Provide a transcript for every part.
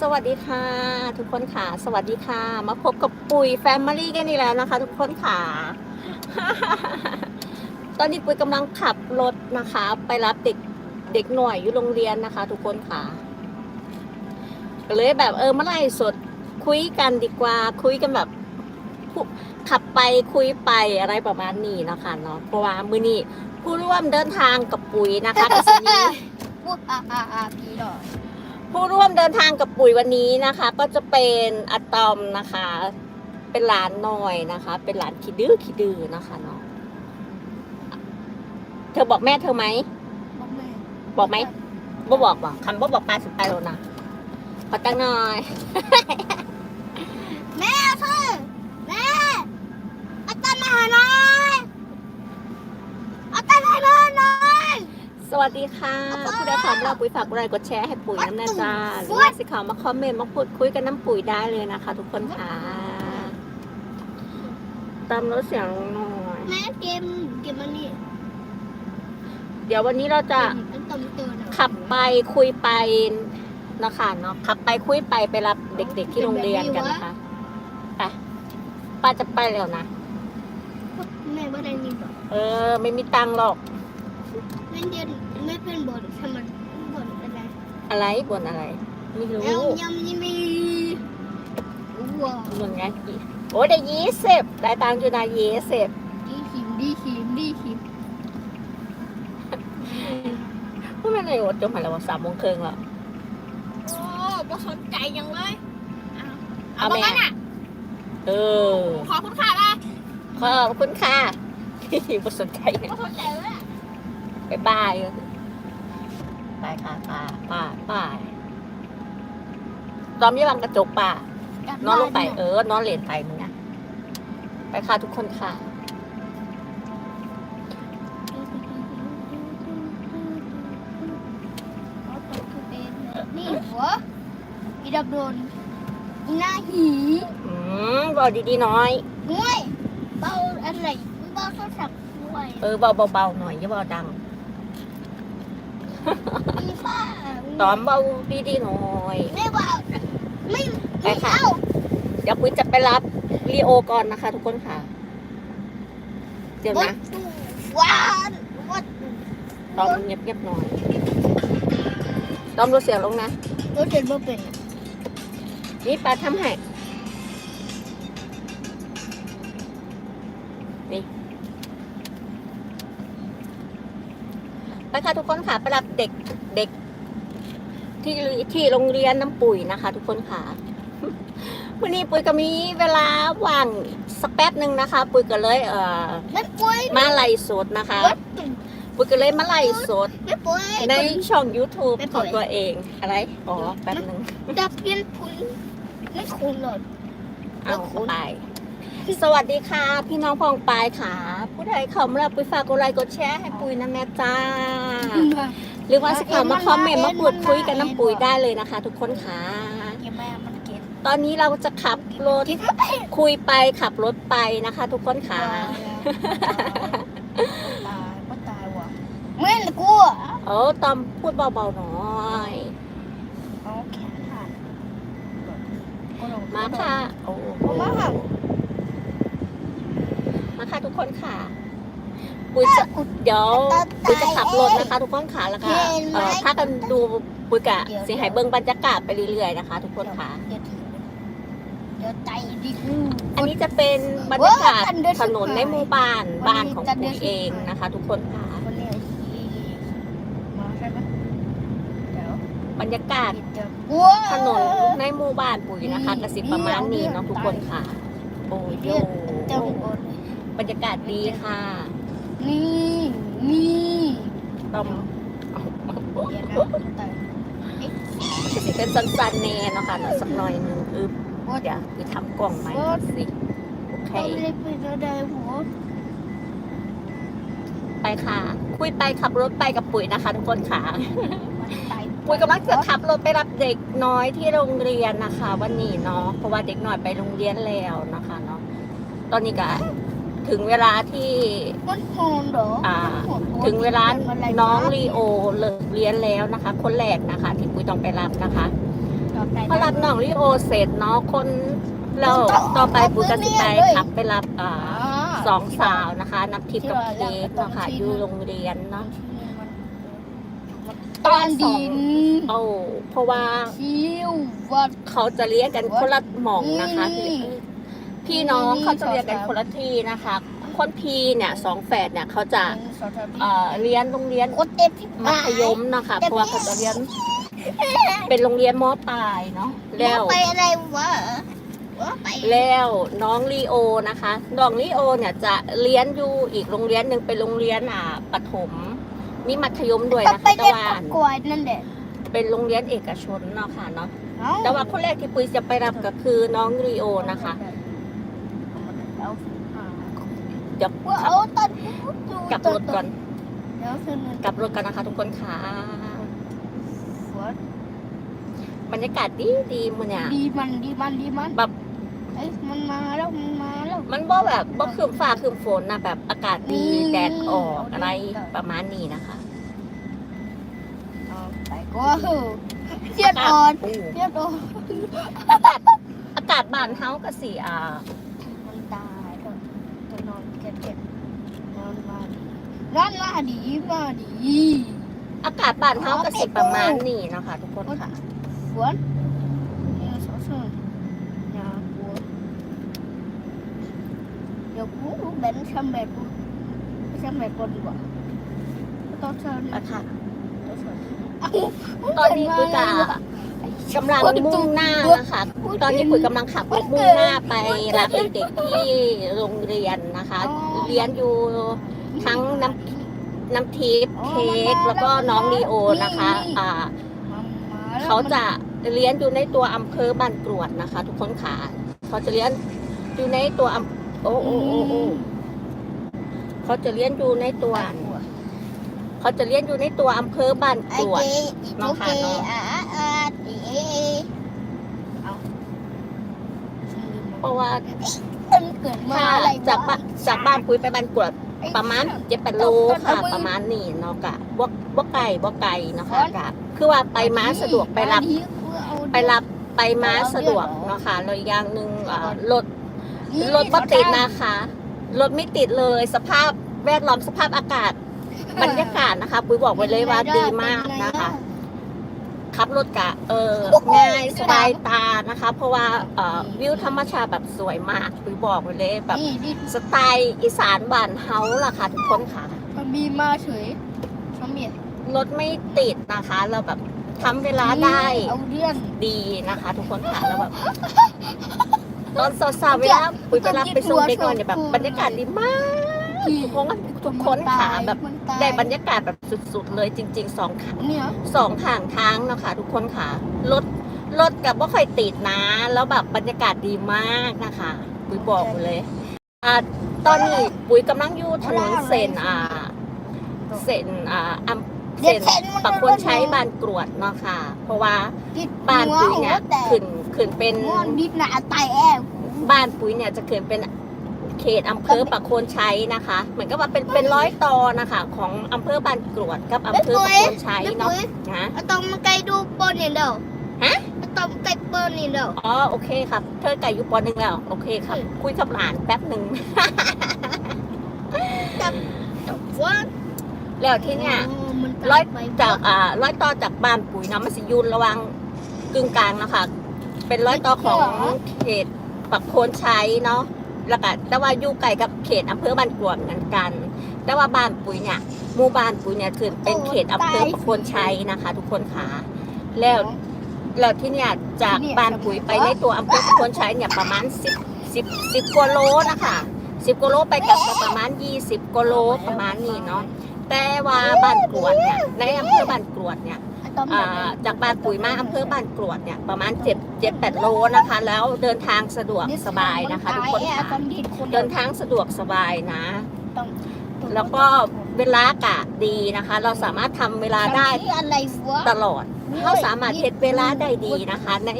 สวัสดีค่ะ ทุกคนค่ะ สวัสดีค่ะ มาพบกับปุ๋ยแฟมิลี่กันอีกแล้วนะคะ ทุกคนค่ะ ตอนนี้ปุ๋ยกำลังขับรถนะคะ ไปรับเด็กเด็กหน่วยอยู่โรงเรียนนะคะ ทุกคนค่ะก็เลยแบบเออเมื่อไหร่สดคุยกันดีกว่าคุยกันแบบผู้ขับไปคุยไปอะไรประมาณนี้นะคะเนาะเพราะว่ามือนี้ผู้ร่วมเดินทางกับปุ๋ยนะคะก็จะมีพูดอาอาอาพีดอก ผู้ร่วมเดินทางกับปุ๋ยวันนี้นะคะ ก็จะเป็นอะตอมนะคะ เป็นหลานหน่อยนะคะ เป็นหลานคิดดื้อคิดดื้อนะคะเนาะเธอบอกแม่เธอไหมบอกแม่บอกไหมบ่บอกบอกคำบ่บอกปลาสิบไปแล้วนะขอตั้งหน่อย แม่เธอแม่อาจารย์มาหาหน่อยอาจารย์มาหาหน่อย สวัสดีค่ะ ผู้ใดของเราปุ๋ยฝากกดไลค์กดแชร์ให้ปุ๋ยน้ำนาจ้าหรือว่าสิเขามาคอมเมนต์มาพูดคุยกันน้ำปุ๋ยได้เลยนะคะ ทุกคนค่ะตามรถเสียงหน่อยแม่เกมเกมมันนี่เดี๋ยววันนี้เราจะมันตำเตือนขับไปคุยไปนะคะเนาะขับไปคุยไปไปรับเด็กๆที่โรงเรียนกันนะคะไปป้าจะไปแล้วนะแม่ว่าได้นี่บอกเออ ไม่มีตังค์หรอก แม่เดียนไม่เป็นบอลทำมันบอลอะไรอะไรบนอะไรไม่รู้แล้วยำยี่มีว้าวบนไงกี่โอ้ยได้ยี่สิบได้ตังค์อยู่นะยี่สิบดีขิมดีขิมดีขิมพูดไม่เลยว่าจมหันแล้วว่าสามโมงครึ่งแล้วโอ้บ่สนใจยังเลยเอาแม่เออขอบคุณค่ะนะขอบคุณค่ะไม่สนใจบ่สนใจเลย บายบายไปค่ะป้าป้าป้าตอนนี้วางกระจกป้านอนลงไปเออนอนเหรียญไปมึงนะ ไปค่ะทุกคนค่ะนี่หัวอีดับโดนอีหน้าหีอืมบอกดีๆหน้อยห่วยเบาอะไรเบาโทรศัพท์ห่วย เออเบาๆเบาๆหน่อยอย่าเบาดัง อีฟ้าตอมเบาดีๆหน่อยไม่เบาไม่ไปไม่ค่ะเอาเดี๋ยวปุ้ยจะไปรับลีโอก่อนนะคะทุกคนค่ะ เดี๋ยวนะวานวัดตอมเงียบๆหน่อยตอมลดเสียงลงนะรถเดินบ่เป็นนี่ปลาทำให้ ไปค่ะทุกคนค่ะไปรับเด็กเด็ก ที่ที่โรงเรียนน้ำปุ๋ยนะคะ ทุกคนค่ะวันนี้ปุ๋ยก็มีเวลาว่างสักแป๊บหนึ่งนะคะ ปุ๋ยก็เลยเอ่อไม่ป่วยมาไล่สดนะคะรถปุ๋ยก็เลยมาไล่สดไม่ป่วยในช่อง YouTube ไม่ขป่อวยงตัวเองอะไรอ๋อแป๊บหนึ่งดับเบิลพุนไม่คุ้นหรอกเอาแล้วคุณไปสวัสดีค่ะ พี่น้องพองปายค่ะ ผู้ใดเข้ามาแล้วปุ้ยฝากกดไลค์กดแชร์ให้ปุ้ยนะแม่จ้า หรือว่าสิเข้ามาคอมเมนต์มาพูดคุยกันน้ำปุ๋ยได้เลยนะคะ ทุกคนค่ะเก็บแม่มันเก็บตอนนี้เราจะขับรถที่ถ้าไปคุยไปขับรถไปนะคะ ทุกคนค่ะ ตายก็ตายว่ะเมื่อกูโอ้ตอมพูดเบาๆหน่อยเอาแขนหันมาค่ะโอ้มาค่ะ มาค่ะทุกคนค่ะปุ้ยจะเดี๋ยวปุ้ยจะขับรถนะคะ ทุกคนค่ะแล้วก็เอ่อถ้ากันดูปุ้ยกะเสียหายเบิ้งบรรยากาศไปเรื่อยๆนะคะ ทุกคนค่ะเดี๋ยวถือเดี๋ยวใจดีกูอันนี้จะเป็นบรรยากาศโอ้ยกันเดินถนนในหมู่บ้านวันนี้บ้านของจะเดิปุ้นยเองนะคะ ทุกคนค่ะคนเนี้ยขี่มาใช่ไหมเดี๋ยวบรรยากาศเดี๋ยวถนนในหมู่บ้านปุ๋ยนะคะกระสิบประมาณนี้เนาะทุกคนค่ะ โอ้ยโยเดี๋ยวโอน บรรยากาศดีค่ะ นี่นี่ต้องเดี๋ยวนะตยสิเป็นสันๆแน่เนาะค่ะเนาะสักหน่อยหนึงอึบโอ๊ยเดี๋ยวคือทำกล่องใหม่สิโอเคเขาไม่ได้ไปแล้วได้หัวไปค่ะ คุยไปขับรถไปกับปุ๋ยนะคะทุกคนค่ะ มันตายปุ๋ยกำลังจะขับรถไปรับเด็กน้อยที่โรงเรียนนะคะ วันนี้เนาะเพราะว่าเด็กน้อยไปโรงเรียนแล้วนะคะเนาะตอนนี้ก็ ถึงเวลาที่มันโหนเหรออ่ามันโหนถึงเวลามัะไรน้องลีโอเลิกเรียนแล้วนะคะ คนแรกนะคะ ที่ปุ๋ยต้องไปรับนะคะพอรับน้องลิโอเสร็จเนาะคนเราต่อไปปุ้ยก็สิไปขับไปรับอ่าสองสาวนะคะนับทิพย์กับเค้กเนาะค่ะอยู่โรงเรียนเนาะตอนดินโอ้เพราะว่าชิววัดเขาจะเรียกกันคนละหม่องนะคะอืม พี่น้องเขาจะเรียกกันคนละที่นะคะ คนพี่เนี่ยสองแฝดเนี่ยเขาจะเอ่อเรียนโรงเรียนโคตรเต็มที่มัธยมนะคะเพราะว่าเขาจะเรียน เป็นโรงเรียนมอปลายเนาะแล้วไปอะไรวะว่าไปแล้วน้องลีโอนะคะน้องลีโอเนี่ยจะเรียนอยู่อีกโรงเรียนหนึ่งเป็นโรงเรียนอ่าปฐมมีมัธยมด้วยต้องนะไปคะแต่เล่นว่าประกวดนั่นแหละเป็นโรงเรียนเอกชนเนาะค่ะเนาะเอ้าแต่ว่าคนแรกที่ปุ้ยจะไปรับก็คือน้องลีโอนะคะ เดี๋ยวว่าขับเอาตอนกลับรถก่อนเดี๋ยวคืนนึงกลับรถกันนะคะ ทุกคนค่ะวัดบรรยากาศดีดีๆมันเนี่ยดีมันดีมันดีมันแบบเอ้ยมันมาแล้วมันมาแล้วมันบ่แบบบ่คืมฟ้าคืมฝนนะแบบอากาศดีอืมแดดออกอะไรประมาณนี้นะคะเอาไปก็เทียดอ่อนโอ้เทียดอ่อนอากาศอากาศบ้านเฮาก็สิอ่า มันตายแล้วจะนอนเก็บเก็บนอนมาดี นอนมาดีมาดีอากาศบ้านเฮาก็สิประมาณนี้เนาะคะทุกคนค่ะฝนเนี่ยสองส่วนอย่าปวดเดี๋ยวกูรู้เป็นทำแบบกูทำแบบคนดีกว่าต้องเชิญอะค่ะต้องเชิญตอนนี้ปุ้ยกกำลังมุ่งหน้านะคะ ตอนนี้ปุ้ยกำลังขับรถมุ่งหน้าไปรับเด็กๆที่โรงเรียนนะคะ เรียนอยู่ ทั้งน้ำน้ำทิพย์เค้กแล้วก็น้องลีโอนะคะ อ่าเขาจะเรียนอยู่ในตัวอำเภอบ้านกรวดนะคะ ทุกคนค่ะเขาจะเรียนอยู่ในตัวอำโอ้โอ้โอ้โอ้เขาจะเรียนอยู่ในตัว เขาจะเรียนอยู่ในตัวอำเภอบ้านไอกรวดเกน้องโอค่ะเคน้องอ่าอ่าดีเอาเพราะว่ามันเกิดมาถ้าอะไรจากบ้านจากบ้านปุ้ยไปบ้านกรวดไอ้ ประมาณเจ็ดแปดโลค่ะประมาณนี้เนาะกะบ่บ่ไก่บ่ไก่เนาะค่ะกะคือว่าไปม้าสะดวกไปรับ ไปรับไปม้าสะดวกเนาะค่ะแล้วอีกอย่างหนึ่งอ่ารถรถบ่ติดนะคะรถไม่ติดเลยสภาพแวดล้อมสภาพอากาศ บรรยากาศนะคะปุ้ยบอกไว้เลยว่าดีมากนะคะ ขับรถกะเออง่ายสบายตานะคะ เพราะว่าเอ่อวิวธรรมชาติแบบสวยมากปุ้ยบอกไว้เลยแบบนี่นี่สไตล์อีสานบ้านเฮาล่ะค่ะทุกคนค่ะ มันมีมาเฉยทำเมียรถไม่ติดนะคะเราแบบทำเวลาได้เอาเรื่องดีนะคะ ทุกคนค่ะแล้วแบบตอนสาวๆเวลาปุ้ยไปรับไปส่งเด็กก่อนเนี่ยแบบบรรยากาศดีมาก ที่ทุกคนทุกคนค่ะแบบได้บรรยากาศแบบสุดๆ เลยจริงๆสองขางเนี่ยสองข้างทางเนาะคะ ทุกคนค่ะรถรถกับว่าค่อยติดนะ แล้วแบบบรรยากาศดีมากนะคะปุ้ยบอกเลยอ่าตอนนี้ปุ้ยกำลังอยู่ถนนเส้นอ่าเส้นอ่าอำเส้นปักคนใช้บานกรวดเนาะค่ะ เพราะว่าบานปุ้ยเนี่ยขึ้นขึ้นเป็นงอนดิดหนาตายแอบบ้านปุ้ยเนี่ยจะขึ้นเป็น เขตอำเภอปักโคนชัยนะคะ เหมือนกับว่าเป็นเป็นร้อยตอนะคะ ของอำเภอบ้านกรวดกับอำเภอปักโคนชัยไม่เนาะปุ้ยนะเอาตองมาไกลดูปนเนี่ยเด้อฮะเอาตองไกลปนเนี่ยเด้ออ๋อโอเคครับ เธอไก่อยู่ปอหนึ่งแล้วโอเคครับ คุยกับหลานแป๊บหนึ่งจบว่าแล้วที่เนี่ยมันร้อยไปจากอ่าร้อยต่อจากบ้านปุ๋ยเนาะมันสิอยูนระหวังกึ่งกลางนะคะ เป็นร้อยต่อของเขตปักโคนชัยเนาะ แล้วก็แต่ว่าอยู่ไกลกับเขตอำเภอบ้านกรวดเหมือนกัน แต่ว่าบ้านปุ๋ยเนี่ยหมู่บ้านปุ๋ยเนี่ยคือเป็นเขตอำเภอปักโคนชัยนะคะ ทุกคนค่ะแล้วแล้วที่เนี่ยจากบ้านปุ๋ยไปในตัวอำเภอพนชัยเนี่ยประมาณสิบสิบสิบกว่าโลนะคะสิบกว่าโลไปกลับก็ประมาณยี่สิบกว่าโลประมาณนี้เนาะแต่ว่าบ้านกรวดเนี่ยในอำเภอบ้านกรวดเนี่ยเอาตอง อ่าจากบ้านปุ๋ยมาอำเภอบ้านกรวดเนี่ยประมาณเจ็ดเจ็ดแปดโลนะคะ แล้วเดินทางสะดวกสบายนะคะทุกคนเอาค่ะตองดิดคนเดินทางสะดวกสบายนะต้องแล้วก็เวลากะดีนะคะ เราสามารถทำเวลาได้ที่อะไรวะตลอดเขาสามารถเทดเวลาได้ดีนะคะ ใน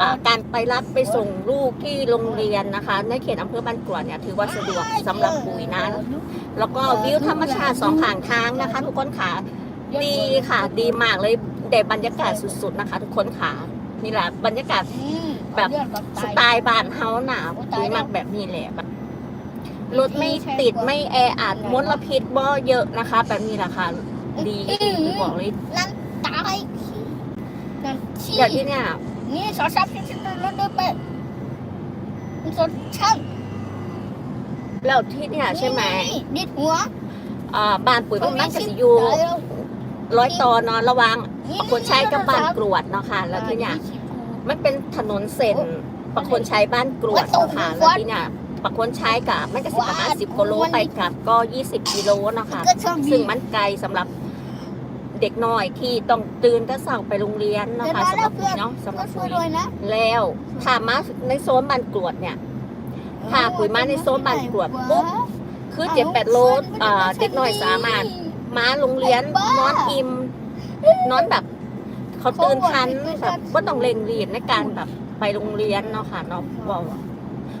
อ่าการไปรับไปส่งลูกที่โรงเรียนนะคะ ในเขตอำเภอบ้านกรวดเนี่ยถือว่าสะดวกสำหรับปุ๋ยนะแล้วก็วิวธรรมชาติสองข้างทางนะคะ ทุกคนค่ะ ดีค่ะ ดีมากเลยได้บรรยากาศสุดๆนะคะ ทุกคนค่ะนี่แหละบรรยากาศอืมแบบเอาเลือดก่อนสตายไตล์บ้านเฮาหนาโอ้คุตายยแล้วมากแบบนี้แหละแบบรถไม่ใช่ติดกว่าไม่แออัดมลพิษบ่เยอะนะคะ แบบนี้แหละค่ะดีดีบอกเลยนั่นตายนั่นชี้อย่างที่เนี่ยนี่สอดซับที่ฉันรถด้วยไปมันสดช่างแล้วที่เนี่ยใช่ไหมนี่ดิดหัวอ่าบ้านปุ๋ยมันมักจะสิอยู่ ร้อยต่อเนอนระวังปะคนใช้กับบ้านกรวดเนาะค่ะ แล้วที่เนี่ยมันเป็นถนนเส้นประคนใช้บ้านกรวดเนาะค่ะแล้วที่เนี่ยประคนใช้กับมันก็สิประมาณสิบกิโลไปกลับก็ยี่สิบกิโลเนาะค่ะซึ่งมันไกลสำหรับเด็กน้อยที่ต้องตื่นแต่เช้าไปโรงเรียนเนาะค่ะสำหรับปุ๋ยเนาะสำหรับปุ๋ยยด้แล้วถ้ามาในโซนบ้านกรวดเนี่ยพาปุ๋ยมาในโซนบ้านกรวดปุ๊บคือเจ็ดแปดโลเด็กน้อยสามารถ มาโรงเรียนนอนอิ่มนอนแบบเขาตื่นทันแบบก็ต้องเร่งรีบในการแบบไปโรงเรียนเนาะค่ะเนาะบอกว่า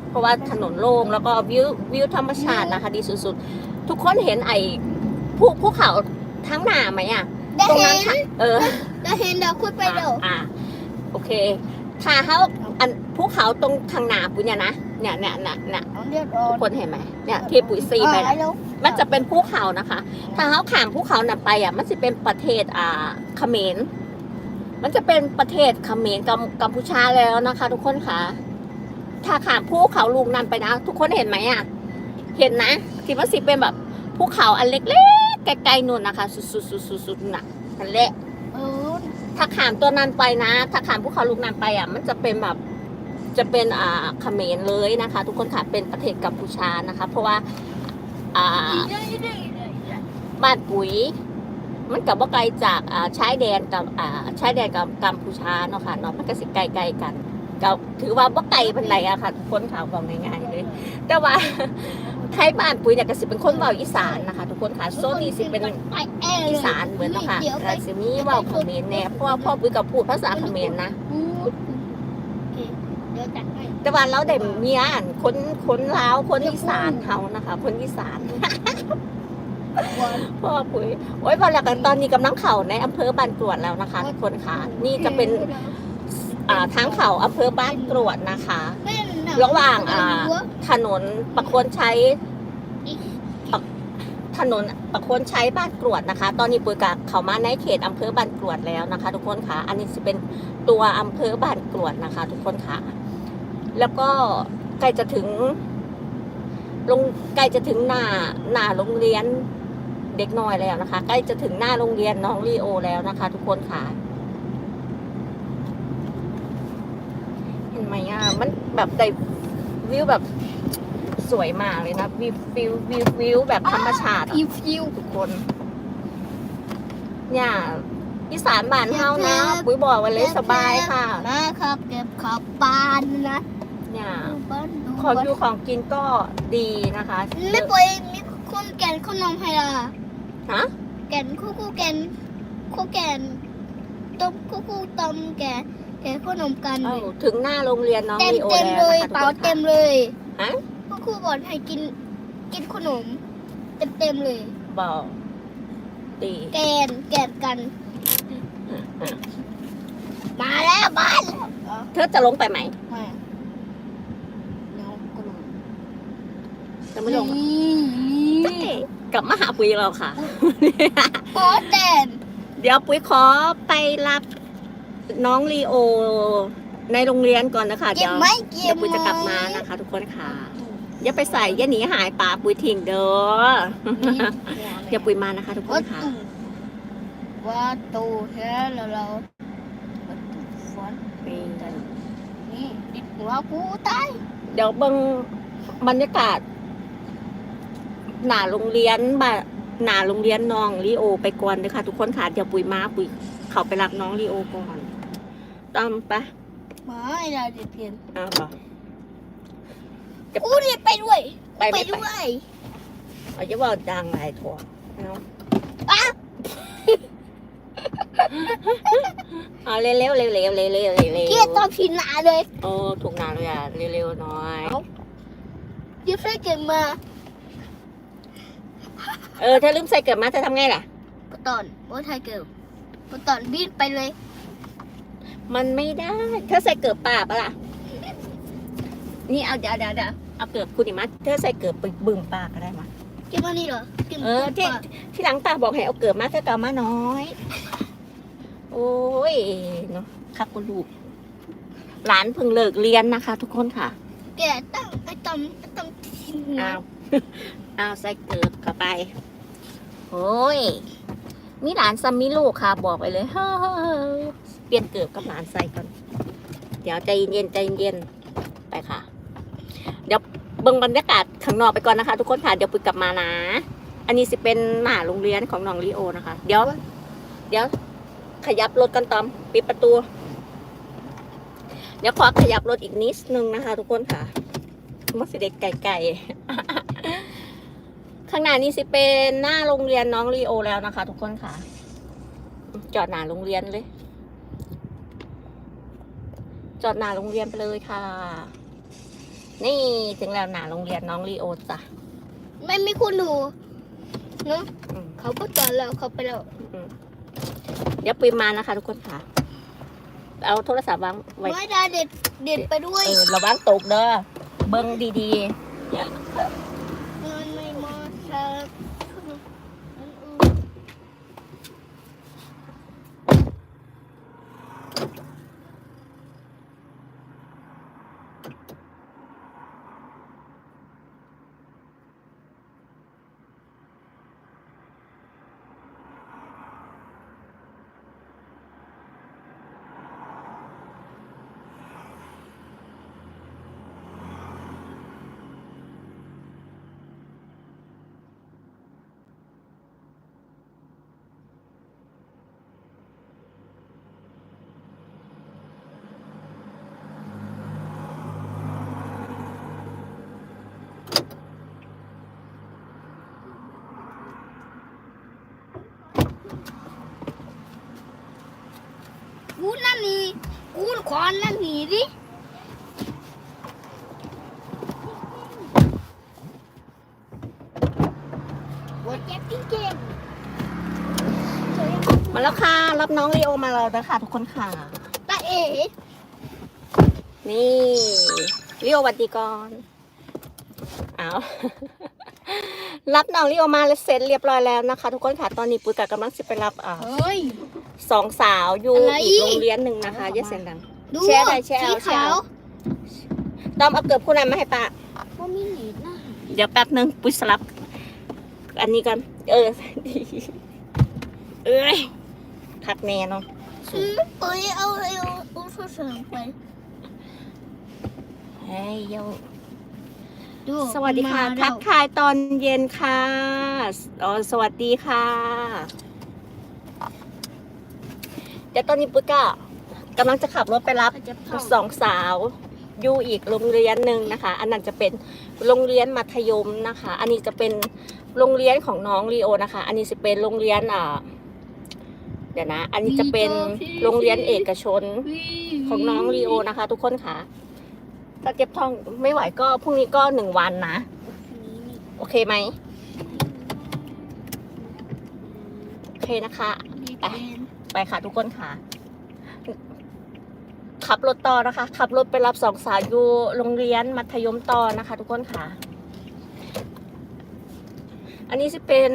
เพราะว่าถนนโล่งแล้วก็วิววิวธรรมชาตินะคะดีสุดๆ ทุกคนเห็นไอ้ภูภูเขาทั้งหน้าไหมอะได้ตรงเห็นั้นนค่ะเออได้เห็นเดี๋ยวคุยไปเดี๋ยวอ่าโอเคถ้าเขาอันภูเขาตรงทางหน้าปุ๋ยเนี่ยนะ เนี่ยเนี่ยเนี่ยเนี่ยเอาเลือดออทุกกคนเห็นไหมเนี่ยที่ปุ๋ยซีไปอ่านะแล้วมันจะเป็นภูเขานะคะ ถ้าเขาขามภูเขาน่ะไปอะมันจะเป็นประเทศอ่าเขมรมันจะเป็นประเทศเขมรกัมกัมพูชาแล้วนะคะ ทุกคนค่ะ ถ้าขามภูเขาลูกนั้นไปนะ ทุกคนเห็นไหมอะเห็นนะที่มันสิเป็นแบบภูเขาอันเล็กๆไกลๆนู่นนะคะ สุดๆๆๆน่ะนั่นแหละเออถ้าขามตัวนั้นไปนะ ถ้าขามภูเขาลูกนั้นไปอะ มันจะเป็นแบบ จะเป็นอ่าเขมรเลยนะคะ ทุกคนค่ะเป็นประเทศกัมพูชานะคะ เพราะว่าอ่าบ้านปุ๋ย มันกับว่าไกลจากอ่าชายแดนกับอ่าชายแดนกับกัมพูชาเนาะค่ะเนาะมันก็สิไกลๆกันก็ถือว่าว่าไกลเป็นไรอะค่ะคนข่าวบอกง่ายๆเลย แต่ว่าไทยบ้านปุ๋ยเนี่ยก็สิเป็นคนเว้าอีสานนะคะ ทุกคนค่ะโซนนี้สิเป็นอีสานเหมือนเนาะค่ะแต่สิมีเว้าเขมรแน่เพราะว่าพ่อปุ๋ยกับพูดภาษาเขมรนะ โอเคเดี๋ยวจัดให้ แต่ว่าเราได้เมียอันคนคนลาวคนอีสานเฮานะคะ คนอีสานพ่อปุ๋ยโอ้ยพอแล้วกันตอนนี้กำลังเข่าในอำเภอบ้านกรวดแล้วนะคะทุกคนค่ะ นี่จะเป็นอ่าทางเขาอำเภอบ้านกรวดนะคะ ระหว่างอ่าถนนประโคนใช้ปะถนนประโคนใช้บ้านกรวดนะคะ ตอนนี้ปุ๋ยกับเขามาในเขตอำเภอบ้านกรวดแล้วนะคะ ทุกคนค่ะ อันนี้จะเป็นตัวอำเภอบ้านกรวดนะคะ ทุกคนค่ะ แล้วก็ใกล้จะถึงลงใกล้จะถึงหน้าหน้าโรงเรียนเด็กน้อยแล้วนะคะ ใกล้จะถึงหน้าโรงเรียนน้องลีโอแล้วนะคะ ทุกคนค่ะเห็นไหมอะมันแบบได้วิวแบบสวยมากเลยนะวิววิววิววิวแบบธรรมชาติอะพิวพิวทุกคน เนี่ยอีสานบ้านเฮานะ ปุ๋ยบอกไว้เลยสบายค่ะนะครับเก็บขับปานนะ เนี่ยดูบ้านดูของอยู่ของกินก็ดีนะคะเยไม่อะป่วยมีคนแก่นขนมให้ละฮะแก่นคู่คู่แก่นคู่แก่นต้มคู่คู่ต้มแก่แก่ขนมกันเอ้าถึงหน้าโรงเรียนน้องเต็มลีโอเต็มแล้วเลยนะคะเป๋าทุกคนเต็มค่ะเลยฮะคู่คู่บอกให้กินกินขนม เต็มเต็มเลยบอกดีแกนแกนกัน มาแล้วบ้านแล้วอ๋อเธอจะลงไปไหมมาน้องขนม จะไม่ลงนี่จ๊ะเอ๋กลับมาหาปุ๋ยเราค่ะ โอ้แตนเดี๋ยวปุ๋ยขอไปรับน้องลีโอ ในโรงเรียนก่อนนะคะเก็เดี๋บยวไหมเก็เดี๋ยบวปุ๋ยจะกลับมานะคะ ทุกคนค่ะอย่าไปใส่อย่าหนีหายป่าปุ๋ยทิ้งเด้อเดี๋ยวปุ๋ยมานะคะ ทุกคว่านค่ะตูว่าตูแค่แล้วเราว่าตูฟอนนี่ดิดหัวกูตายเดี๋ยวเบิ่งบรรยากาศ หน้าโรงเรียนบ่าหน้าโรงเรียนน้องลีโอ ไปก่อนเลยค่ะ ทุกคนค่ะเดี๋ยวปุ๋ยมาปุ๋ยเขาไปรับน้องลีโอก่อนตามไปไม่เราจะเปลี่ยนอ้าวบอกกูนี่ไปด้วย ไปไปไม่ไปด้วยเอาจะบอกดังไรถั่วเอาอ้าวเอาเร็วๆเร็วๆเร็วๆเร็วๆเร็วๆเร็วๆเกียร์ตอนพินาเลยโอ้ถูกนานเลยอะเร็วๆหน่อยเดี๋ยวใส่เกิดมา เออถ้าลืมใส่เกิดมาจะทำไงล่ะก็ตอนว่าไทยเกิดพอตอนบินไปเลย มันไม่ได้เธอใส่เกือบป่าปะล่ะนี่เอาเดี๋ยวเดี๋ยวเดี๋ยวเอาเกือบคุณดิมัสเธอใส่เกือบไปบึงปากก็ได้มาเก็บมานี่เหรอก็บเออที่ปากที่หลังตาบอกให้เอาเกือบมาเธอเกามาน้อย โอ้ยเนาะคักกูลูกหลานเพิ่งเลิกเรียนนะคะ ทุกคนค่ะ แกตั้งไอ้ตอมไอ้ตอมทิ้งหัวเอาเอาใส่เกือบเข้าไป โอ้ย มีหลานซัมมีลูกค่ะบอกไปเลยเฮ้ยเปลี่ยนเกือบกับหลานใส่ก่อน เดี๋ยวใจเย็นใจเย็นไปค่ะ เดี๋ยวเบิ่งบรรยากาศข้างนอกไปก่อนนะคะ ทุกคนค่ะ เดี๋ยวปุยกลับมานะ อันนี้สิเป็นหน้าโรงเรียนของน้องลีโอนะคะ เดี๋ยว เดี๋ยว ขยับรถกันตอมปิดประตู เดี๋ยวขอขยับรถอีกนิดนึงนะคะ ทุกคนค่ะมันสิเด็กไก่ๆ ข้างหน้านี้สิเป็นหน้าโรงเรียนน้องลีโอแล้วนะคะ ทุกคนค่ะ จอดหน้าโรงเรียนเลย จอดหน้าโรงเรียนไปเลยค่ะ นี่ถึงแล้วหน้าโรงเรียนน้องลีโอจ้ะไม่มีคุณหนูเนาะอืมเขาก็จอดแล้วเขาไปแล้วเดี๋ยวปีมานะคะ ทุกคนค่ะ เอาโทรศัพท์วางไว้ไม่ได้เด็ดเด็ดไปด้วยเออระวังตกเด้อเบิ้งดีมันไม่มาครับ กูนั่นนี่ กูขวานนั่นหนีดิว่าเจ็บจริงๆมาแล้วค่ะ รับน้องลีโอมาแล้วนะคะทุกคนค่ะๆตาเอ๋นี่ลีโอหวัดดีก่อนเอารับน้องลีโอมาแล้วเสร็จเรียบร้อยแล้วนะคะ ทุกคนค่ะ ตอนนี้ปุ้ยกะกำลังจะไปรับอ่าเฮ้ยสองสาวอยู่อะไรอีกโรงเรียนหนึ่งนะคะอย่าเสียงดัง ดูแชร์ได้แชร์เอาสีแชร์ขาเอา วตอมเอาเกือบคู่นั้นมาให้ป้า ว่ามีหนีบนะเดี๋ยวแป๊บนึงปุ้ยสลับ อันนี้กันเออเอ้ยทักแน่เนาะอืมเอ้ยเอาเอาเอาโทรศัพท์ไปเฮ้ยโยดูสวัสดีค่ะมาแล้ทักทายตอนเย็นค่ะอ๋อสวัสดีค่ะ เดี๋ยวตอนนี้ปุ้ยก็ กำลังจะขับรถไปรับเขาจะเข้าสองสาวอยู่อีกโรงเรียนหนึ่งนะคะ อันนั้นจะเป็นโรงเรียนมัธยมนะคะ อันนี้จะเป็นโรงเรียนของน้องลีโอนะคะ อันนี้จะเป็นโรงเรียนอ่าเดี๋ยวนะ อันนี้จะเป็นโรงเรียนเอกชนของน้องลีโอนะคะ ทุกคนค่ะ ถ้าเก็บท้องไม่ไหวก็พรุ่งนี้ก็หนึ่งวันนะ โอเคไหมโอเคนะคะ ไปไปค่ะทุกคนค่ะ ขับรถต่อนะคะ ขับรถไปรับสองสาวอยู่โรงเรียนมัธยมต่อนะคะ ทุกคนค่ะ อันนี้จะเป็น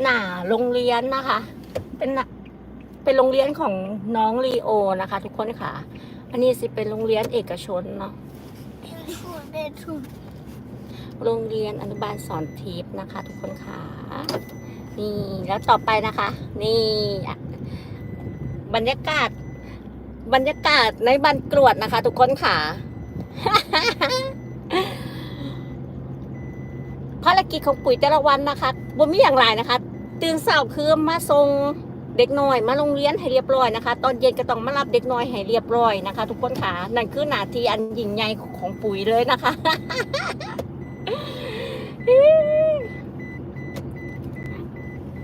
หน้าโรงเรียนนะคะ เป็นเป็นโรงเรียนของน้องลีโอนะคะ ทุกคนค่ะ อันนี้สิเป็นโรงเรียนเอกชนเนาะโรงเรียนอนุบาลสอนทิพย์นะคะ ทุกคนค่ะ นี่แล้วต่อไปนะคะ นี่บรรยากาศ บรรยากาศในบันกรวดนะคะ ทุกคนค่ะ ภารกิจของปุ๋ยแต่ละวันนะคะบนมีอย่างไรนะคะ ตื่นเช้าคือมาส่งเด็กน้อย มาโรงเรียนให้เรียบร้อยนะคะ ตอนเย็นก็ต้องมารับเด็กน้อยให้เรียบร้อยนะคะ ทุกคนค่ะนั่นคือหน้าที่อันยิ่งใหญ่ของปุ๋ยเลยนะคะ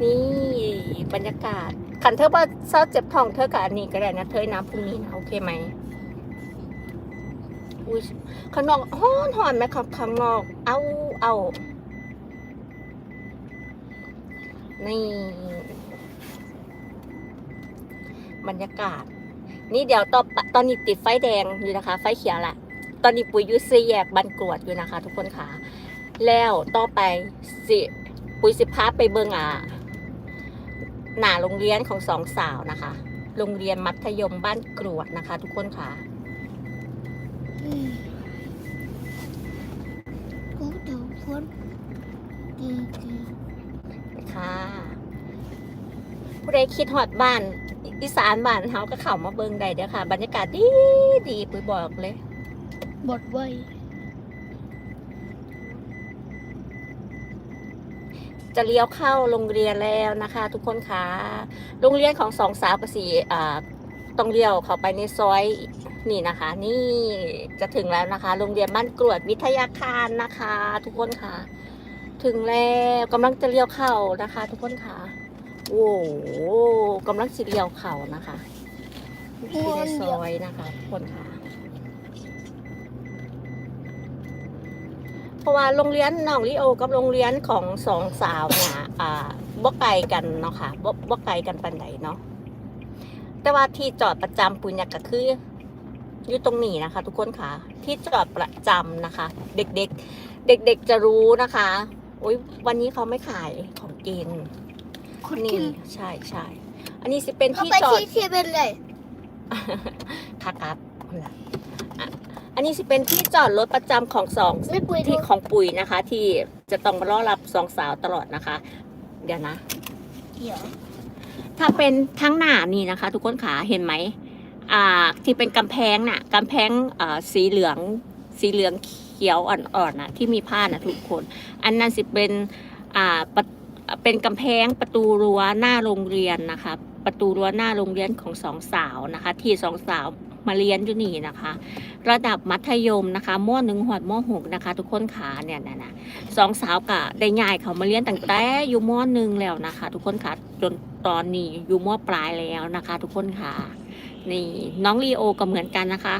นี่บรรยากาศ ขันเธอว่าเศร้าเจ็บท้องเธอกับอันนี้ก็ได้นะเธอน้ำพรุ่งนี้นะโอเคไหมอุ้ยข้างนอกฮ้อนหอนไหมครับข้างนอก เอาเอานี่บรรยากาศ นี่เดี๋ยวตอนตอนนี้ติดไฟแดงอยู่นะคะ ไฟเขียวแหละตอนนี้ปุ๋ยยูซีแยกบันกรวดอยู่นะคะ ทุกคนค่ะ แล้วต่อไปสิปุ๋ยสิพาไปเบิงอะ หน้าโรงเรียนของสองสาวนะคะ โรงเรียนมัธยมบ้านกรวดนะคะ ทุกคนค่ะกูเดี๋ยวพ้นดีดีค่ะผู้ใดคิดฮอดบ้านอีอีสานบ้านเฮาก็เข้ามาเบิงได้เด้อค่ะ บรรยากาศดีดีปุ้ยบอกเลยบทไว้ จะเลี้ยวเข้าโรงเรียนแล้วนะคะ ทุกคนค่ะโรงเรียนของสองสาวกับสี่อ่าต้องเลี้ยวเข้าไปในซอยนี่นะคะ นี่จะถึงแล้วนะคะ โรงเรียนบ้านกรวดวิทยาคารนะคะ ทุกคนค่ะ ถึงแล้วกำลังจะเลี้ยวเข้านะคะ ทุกคนค่ะโอ้โหกำลังสิเลี้ยวเข้านะคะในซอยนะคะ ทุกคนค่ะพ ราะว่าโรงเรียนน้องลิโอกับโรงเรียนของสองสาวเนี่ยอ่าบ่ไกลกันเนาะค่ะบ่บ่ไกลกันปันใดเนาะแต่ว่าที่จอดประจำปุญญก็คืออยู่ตรงนี้นะคะ ทุกคนค่ะ ที่จอดประจำนะคะ เด็กๆ เด็กๆจะรู้นะคะโอ้ยวันนี้เขาไม่ขายของกินคนนี่กินใช่ใช่อันนี้สิเป็นเข้าที่ไปจอดที่เซเว่นเลยค่ะครับ อะอันนี้สิเป็นที่จอดรถประจำของสองไม่ปุยดูที่ของปุ๋ยนะคะ ที่จะต้องมารอรับสองสาวตลอดนะคะ เดี๋ยวนะ เดี๋ยวถ้าเป็นทั้งหน้านี่นะคะ ทุกคนขาเห็นไหมอ่าที่เป็นกำแพงน่ะกำแพงอ่าสีเหลืองสีเหลืองเขียวอ่อนๆน่ะที่มีผ้าน่ะทุกคน อันนั้นสิเป็นอ่าประเป็นกำแพงประตูรั้วหน้าโรงเรียนนะคะ ประตูรั้วหน้าโรงเรียนของสองสาวนะคะ ที่สองสาว มาเรียนอยู่นี่นะคะ ระดับมัธยมนะคะมหนึ่งหอดมหกนะคะ ทุกคนขาเนี่ยนะนะสองสาวกะได้ง่ายเขามาเรียนตั้งแต่อยู่มหนึ่งแล้วนะคะ ทุกคนค่ะจนตอนนี้อยู่มปลายแล้วนะคะ ทุกคนค่ะนี่น้องลีโอก็เหมือนกันนะคะ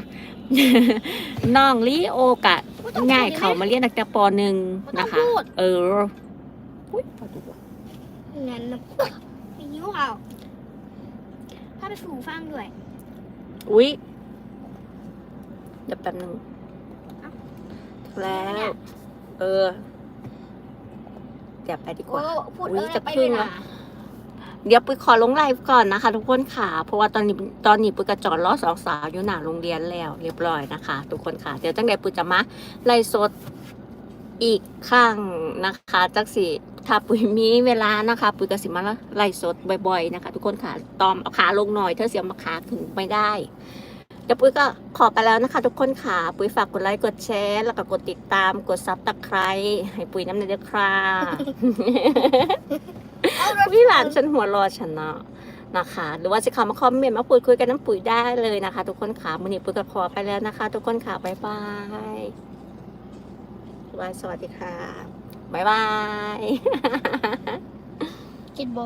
น้องลีโอกะง่ายเขามาเรียนตั้งแต่ปหนึ่งนะคะ เอออุ๊ยพอดูว่ะงั้นนะพูดมีนิ้วเอาถ้าไปฝูฟังด้วย อุ๊ย เดี๋ยวแป๊บนึงเอ้าแล้ว เออ เดี๋ยวไปดีกโอ้ว่าพูดอุ๊เอยอจะไปพึ่เลยงนะละเดี๋ยวปุ้ยขอลงไลฟ์ก่อนนะคะ ทุกคนค่ะ เพราะว่าตอนนี้ตอนนี้ปุ้ยกระจอดล้อสองสาวอยู่หน้าโรงเรียนแล้ว เรียบร้อยนะคะ ทุกคนค่ะ เดี๋ยวตั้งแต่ปุ้ยจะมาไล่สดอีกครั้งนะคะจักสิถ้าปุ้ยมีเวลานะคะ ปุ้ยก็สิมาไล่สดบ่อยๆนะคะ ทุกคนค่ะตอมเอาขาลงหน่อยเธอเสียมาขาถึงไม่ได้ เดี๋ยวปุ้ยก็ขอไปแล้วนะคะ ทุกคนค่ะ ปุ้ยฝากกดไลค์กดแชร์ แล้วก็กดติดตามกดซับตะไคร้ให้ปุ้ยน้ำในเด้อค่ะเอารถพี่หลานฉันหัวเรอฉันเนาะนะคะ หรือว่าจะเข้ามาคอมเมนต์มาพูดคุยกันน้ำปุ๋ยได้เลยนะคะ ทุกคนค่ะมือนี้ปุ๋ยก็ขอไปแล้วนะคะ ทุกคนค่ะบ๊ายบายบ๊ายบายสวัสดีค่ะบ๊ายบายคิดโบ